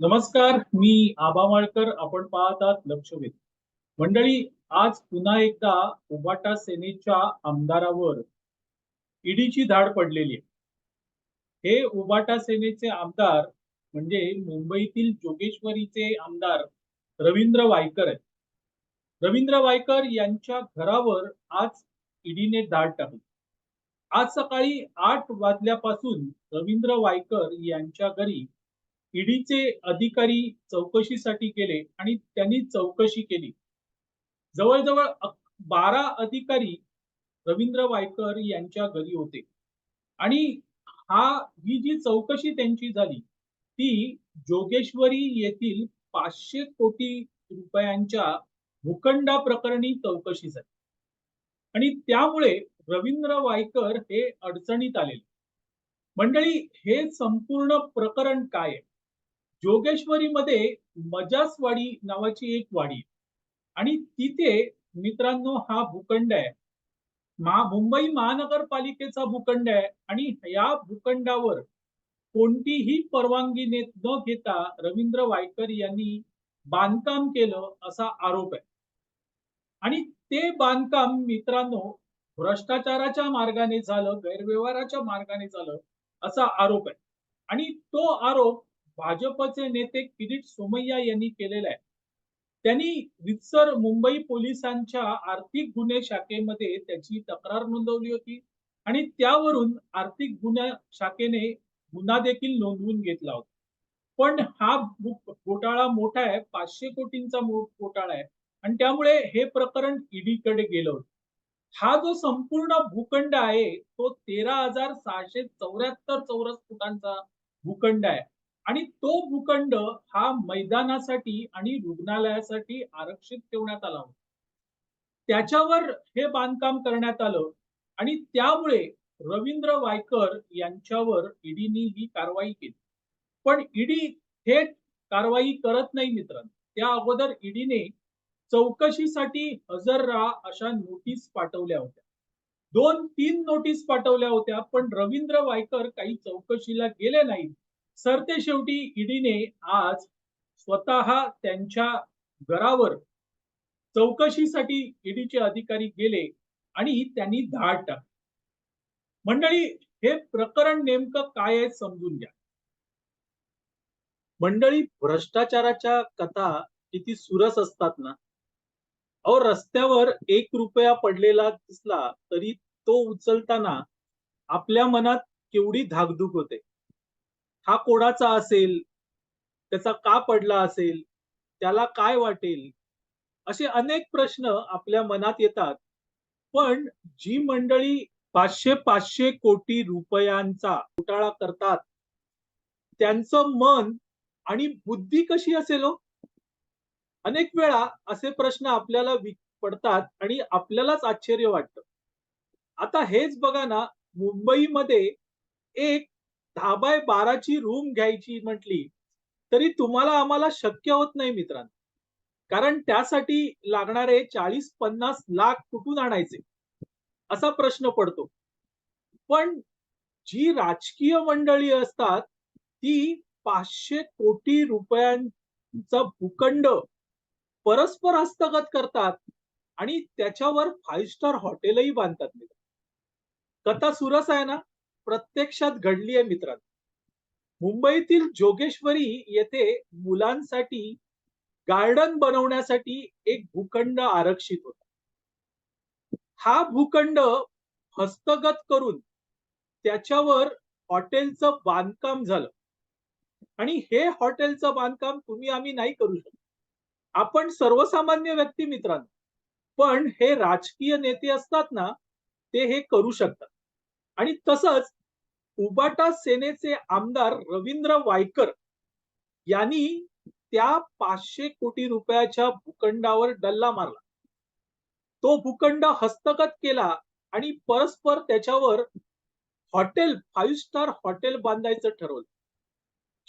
नमस्कार मी आबा माळकर आपण पाहत आहात लक्षवेध. मंडळी आज पुन्हा एकदा उबाटा सेनेच्या आमदारावर ईडीची धाड पडलेली आहे. हे उबाटा सेनेचे आमदार म्हणजे मुंबईतील जोगेश्वरीचे आमदार रवींद्र वायकर आहेत. रवींद्र वायकर यांच्या घरावर आज ईडीने धाड टाकली. आज सकाळी आठ वाजल्यापासून रवींद्र वायकर यांच्या घरी ईडीचे अधिकारी चौकशीसाठी गेले आणि त्यांनी चौकशी केली. जवळजवळ बारा अधिकारी रवींद्र वायकर यांच्या घरी होते. आणि हा ही जी चौकशी त्यांची झाली ती जोगेश्वरी येथील पाचशे कोटी रुपयांच्या भूखंडा प्रकरणी चौकशी झाली. आणि त्यामुळे रवींद्र वायकर हे अडचणीत आलेले. मंडळी हे संपूर्ण प्रकरण काय आहे? जोगेश्वरीमध्ये मजासवाडी नावाची एक वाडी आहे. आणि तिथे मित्रांनो हा भूखंड आहे. मा मुंबई महानगरपालिकेचा भूखंड आहे. आणि या भूखंडावर कोणतीही परवानगी न घेता रवींद्र वायकर यांनी बांधकाम केलं असा आरोप आहे. आणि ते बांधकाम मित्रांनो भ्रष्टाचाराच्या मार्गाने झालं गैरव्यवहाराच्या मार्गाने झालं असा आरोप आहे. आणि तो आरोप भाजपचे नेते किरीट सोमय्या यांनी केलेला आहे. त्यांनी रितसर मुंबई पोलिसांच्या आर्थिक गुन्हे शाखेमध्ये त्याची तक्रार नोंदवली होती आणि त्यावरून आर्थिक गुन्हा शाखेने गुन्हा देखील नोंदवून घेतला होता. पण हा घोटाळा मोठा आहे पाचशे कोटींचा घोटाळा आहे आणि त्यामुळे हे प्रकरण ईडीकडे गेलं होतं. हा जो संपूर्ण भूखंड आहे तो तेरा हजार सहाशे चौऱ्याहत्तर चौरस फुटांचा भूखंड आहे. आणि तो भूखंड हा मैदानासाठी आणि रुग्णालयासाठी आरक्षित ठेवण्यात आला होता. त्याच्यावर हे बांधकाम करण्यात आलं आणि त्यामुळे रवींद्र वायकर यांच्यावर ईडीनी ही कारवाई केली. पण ईडी थेट कारवाई करत नाही मित्रांनो. त्या अगोदर ईडीने चौकशीसाठी हजर राहा अशा नोटीस पाठवल्या होत्या. दोन तीन नोटीस पाठवल्या होत्या पण रवींद्र वायकर काही चौकशीला गेले नाहीत. सरते शेवटी ईडीने आज स्वतः त्यांच्या घरावर चौकशीसाठी ईडीचे अधिकारी गेले आणि त्यांनी धाड टाकली. मंडळी हे प्रकरण नेमकं काय आहे समजून घ्या. मंडळी भ्रष्टाचाराच्या कथा किती सुरस असतात ना. अहो रस्त्यावर एक रुपया पडलेला दिसला तरी तो उचलताना आपल्या मनात केवढी धाकधूक होते. हा कोणाचा असेल? त्याचा का पडला असेल? त्याला काय वाटेल? असे अनेक प्रश्न आपल्या मनात येतात. पण जी मंडळी पाचशे पाचशे कोटी रुपयांचा घोटाळा करतात त्यांचं मन आणि बुद्धी कशी असेल हो? अनेक वेळा असे प्रश्न आपल्याला पडतात आणि आपल्यालाच आश्चर्य वाटतं. आता हेच बघा ना मुंबईमध्ये एक दहा बाय बाराची रूम घ्यायची म्हटली तरी तुम्हाला आम्हाला शक्य होत नाही मित्रांनो. कारण त्यासाठी लागणारे चाळीस पन्नास लाख कुठून आणायचे? असा प्रश्न पडतो. पण जी राजकीय मंडळी असतात ती पाचशे कोटी रुपयांचा भूखंड परस्पर हस्तगत करतात आणि त्याच्यावर फाईव्ह स्टार हॉटेलही बांधतात कथा सुरस आहे ना? प्रत्यक्षात घडली आहे मित्रांनो. मुंबईतील जोगेश्वरी येथे मुलांसाठी गार्डन बनवण्यासाठी एक भूखंड आरक्षित होता. हा भूखंड हस्तगत करून त्याच्यावर हॉटेलचं बांधकाम झालं. आणि हे हॉटेलचं बांधकाम तुम्ही आम्ही नाही करू शकत. आपण सर्वसामान्य व्यक्ती मित्रांनो. पण हे राजकीय नेते असतात ना ते हे करू शकतात. आणि तसंच उबाटा सेनेचे आमदार रवींद्र वायकर यांनी त्या पाचशे कोटी रुपयाच्या भूखंडावर डल्ला मारला. तो भूखंड हस्तगत केला आणि परस्पर त्याच्यावर हॉटेल फाईव्ह स्टार हॉटेल बांधायचं ठरवलं.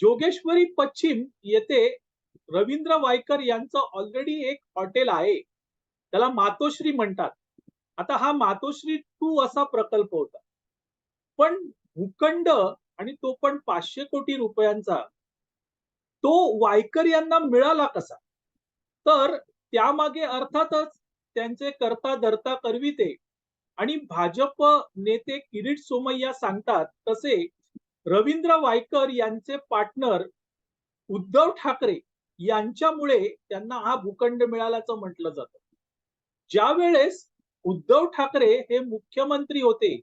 जोगेश्वरी पश्चिम येथे रवींद्र वायकर यांचं ऑलरेडी एक हॉटेल आहे. त्याला मातोश्री म्हणतात. आता हा मातोश्री टू असा प्रकल्प होता. पण भूखंड आणि तो पण पाचशे कोटी रुपयांचा तो वायकर यांना मिळाला कसा? तर त्यामागे अर्थातच त्यांचे करता धरता करविते आणि भाजप नेते किरीट सोमय्या सांगतात तसे रवींद्र वायकर यांचे पार्टनर उद्धव ठाकरे यांच्यामुळे त्यांना हा भूखंड मिळाल्याचं म्हटलं जातं. ज्या वेळेस उद्धव ठाकरे हे मुख्यमंत्री होते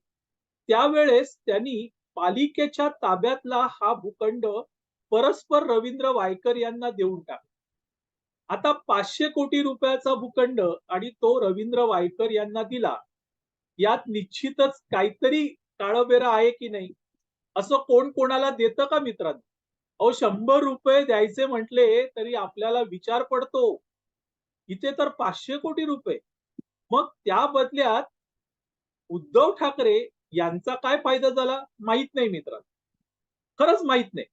त्यावेळेस त्यांनी पालिकेच्या ताब्यातला हा भूखंड परस्पर रवींद्र वायकर यांना देऊन टाकला. आता पाचशे कोटी रुपयाचा भूखंड आणि तो रवींद्र वायकर यांना दिला यात निश्चितच काहीतरी काळबेरा आहे की नाही असं कोण कोणाला देतं का मित्रांनो? अहो शंभर रुपये द्यायचे म्हटले तरी आपल्याला विचार पडतो. इथे तर पाचशे कोटी रुपये. मग त्या बदल्यात उद्धव ठाकरे यांचा काय फायदा झाला? माहीत नाही मित्रांनो. खरंच माहीत नाही.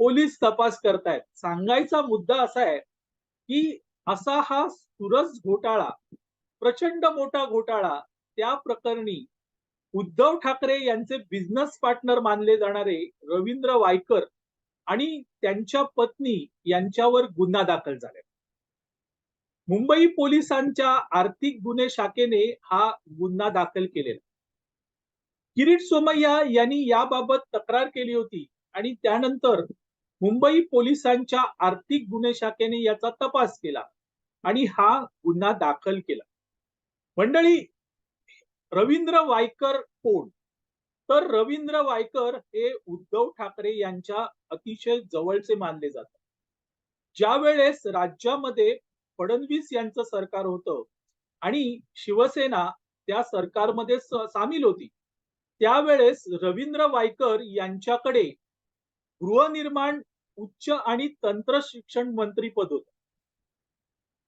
पोलीस तपास करतायत. सांगायचा मुद्दा असा आहे की असा हा सुरस घोटाळा प्रचंड मोठा घोटाळा त्या प्रकरणी उद्धव ठाकरे यांचे बिझनेस पार्टनर मानले जाणारे रवींद्र वायकर आणि त्यांच्या पत्नी यांच्यावर गुन्हा दाखल झाला मुंबई पोलिसांच्या आर्थिक गुन्हे शाखेने हा गुन्हा दाखल केलेला किरीट सोमय्या यांनी याबाबत तक्रार केली होती आणि त्यानंतर मुंबई पोलिसांच्या आर्थिक गुन्हे शाखेने याचा तपास केला आणि हा गुन्हा दाखल केला. मंडळी रवींद्र वायकर कोण? तर रवींद्र वायकर हे उद्धव ठाकरे यांच्या अतिशय जवळचे मानले जातात. ज्या वेळेस राज्यामध्ये फडणवीस यांचं सरकार होतं आणि शिवसेना त्या सरकारमध्ये सामील होती त्यावेळेस रवींद्र वायकर यांच्याकडे गृहनिर्माण उच्च आणि तंत्र शिक्षण मंत्रीपद होत.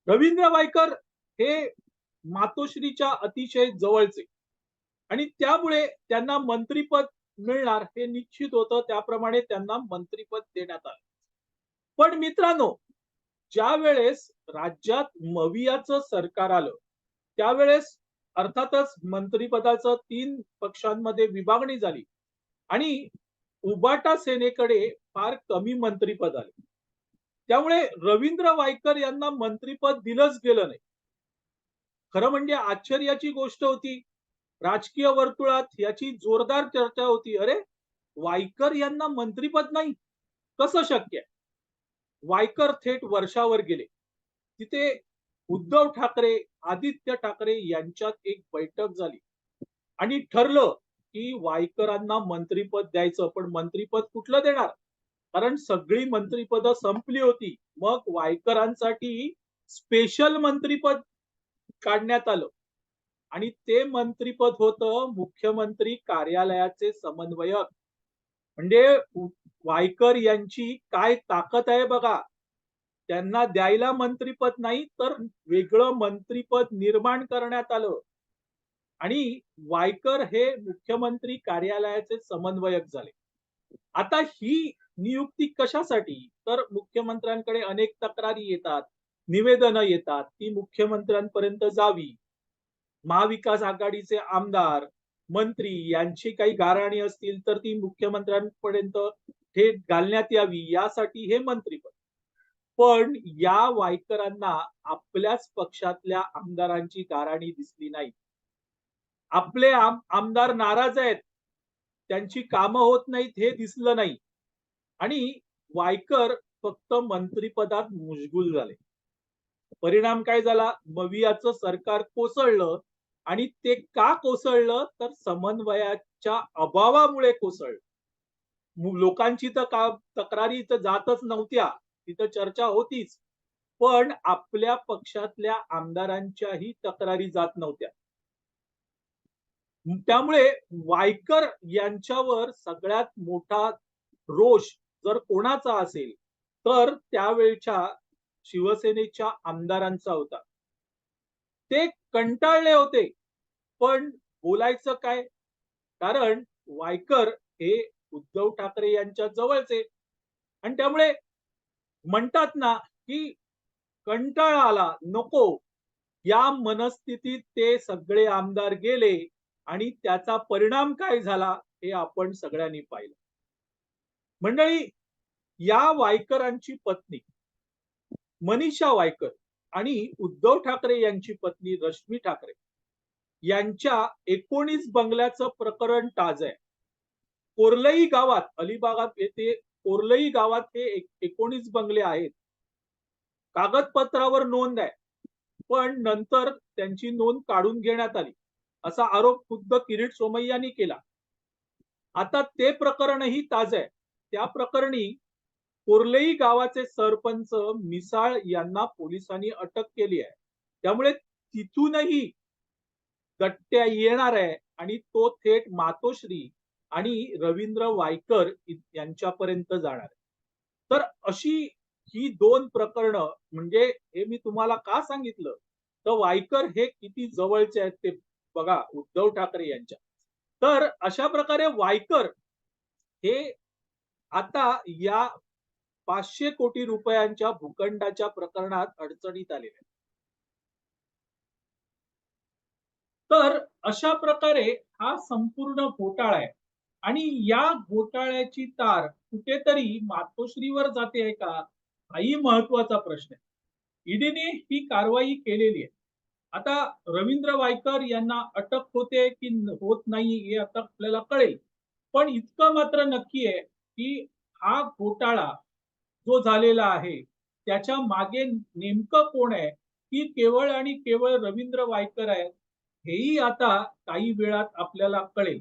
रवींद्र वायकर हे मातोश्रीच्या अतिशय जवळचे आणि त्यामुळे त्यांना मंत्रीपद मिळणार हे निश्चित होतं. त्याप्रमाणे त्यांना मंत्रीपद देण्यात आलं. पण मित्रांनो ज्या वेळेस राज्यात मवियाचं सरकार आलं त्यावेळेस अर्थातच मंत्रिपदाचं तीन पक्षांमध्ये विभागणी झाली. आणि उबाटा सेनेकडे फार कमी मंत्रिपद आले. त्यामुळे रवींद्र वायकर यांना मंत्रिपद दिलंच गेलं नाही. खरं म्हणजे आश्चर्याची गोष्ट होती. राजकीय वर्तुळात याची जोरदार चर्चा होती. अरे वायकर यांना मंत्रिपद नाही? कसं शक्य आहे? वायकर थेट वर्षावर गेले. तिथे उद्धव ठाकरे आदित्य ठाकरे यांच्यात एक बैठक झाली. आणि ठरलं की वायकरांना मंत्रीपद द्यायचं पण मंत्रीपद कुठलं देणार? कारण सगळी मंत्रीपद संपली होती. मग वायकरांसाठी स्पेशल मंत्रीपद काढण्यात आलं. आणि ते मंत्रीपद होतं मुख्यमंत्री कार्यालयाचे समन्वयक. म्हणजे वायकर यांची काय ताकद आहे बघा. त्यांना द्यायला मंत्रीपद नाही तर वेगळं मंत्रीपद निर्माण करण्यात आलं. आणि वायकर हे मुख्यमंत्री कार्यालयाचे समन्वयक झाले. आता ही नियुक्ती कशासाठी? तर मुख्यमंत्र्यांकडे अनेक तक्रारी येतात निवेदनं येतात ती मुख्यमंत्र्यांपर्यंत जावी. महाविकास आघाडीचे आमदार मंत्री यांची काही गाराणी असतील तर ती मुख्यमंत्र्यांपर्यंत थेट घालण्यात यावी यासाठी हे मंत्रीपद. पण या वायकरांना आपल्याच पक्षातल्या आमदारांची गाराणी दिसली नाही. आपले आम आमदार नाराज आहेत. त्यांची कामं होत नाहीत हे दिसलं नाही. आणि वायकर फक्त मंत्रीपदात मुशगुल झाले. परिणाम काय झाला? मवियाचं सरकार कोसळलं आणि ते का कोसळलं? तर समन्वयाच्या अभावामुळे कोसळलं. लोकांची तर का तक्रारी तर जातच नव्हत्या. तिथं चर्चा होतीच. पण आपल्या पक्षातल्या आमदारांच्याही तक्रारी जात नव्हत्या. त्यामुळे वायकर यांच्यावर सगळ्यात मोठा रोष जर कोणाचा असेल तर त्यावेळच्या शिवसेनेच्या आमदारांचा होता. ते कंटाळले होते पण बोलायचं काय? कारण वायकर हे उद्धव ठाकरे यांच्या जवळचे. आणि त्यामुळे म्हणतात ना की कंटाळा आला नको. या मनस्थितीत ते सगळे आमदार गेले आणि त्याचा परिणाम काय झाला हे आपण सगळ्यांनी पाहिलं. मंडळी या वायकरांची पत्नी मनीषा वायकर आणि उद्धव ठाकरे यांची पत्नी रश्मी ठाकरे यांच्या एकोणीस बंगल्याचं प्रकरण ताज आहे. कोर्लई गावात अलिबागात येथे कोर्लई गावात हे एकोणीस बंगले आहेत. कागदपत्रावर नोंद आहे. पण नंतर त्यांची नोंद काढून घेण्यात आली. असा आरोप खुद्द किरीट सोमय्यांनी केला. आता ते प्रकरणही ताज आहे. त्या प्रकरणी कोर्लई गावाचे सरपंच मिसाळ यांना पोलिसांनी अटक केली आहे. त्यामुळे तिथूनही गट्ट्या येणार आहे आणि तो थेट मातोश्री आणि रवींद्र वायकर यांच्यापर्यंत जाणार तर अशी ही दोन प्रकरणं म्हणजे हे मी तुम्हाला का सांगितलं? तर वायकर हे किती जवळचे आहेत ते बघा उद्धव ठाकरे यांच्या. तर अशा प्रकारे वायकर हे आता या पाचशे कोटी रुपयांच्या भूखंडाच्या प्रकरणात अडचणीत आलेले आहेत. तर अशा प्रकारे हा संपूर्ण घोटाळा आहे. आणि या घोटाळ्याची तार कुठेतरी मातोश्रीवर जाते आहे का? हाही महत्त्वाचा प्रश्न आहे. ईडीने ही कारवाई केलेली आहे. आता रवींद्र वायकर यांना अटक होते की होत नाही हे आता आपल्याला कळेल. पण इतकं मात्र नक्की आहे की हा घोटाळा जो झालेला आहे त्याच्यामागे नेमकं कोण आहे? की केवळ आणि केवळ रवींद्र वायकर आहे हेही आता काही वेळात आपल्याला कळेल.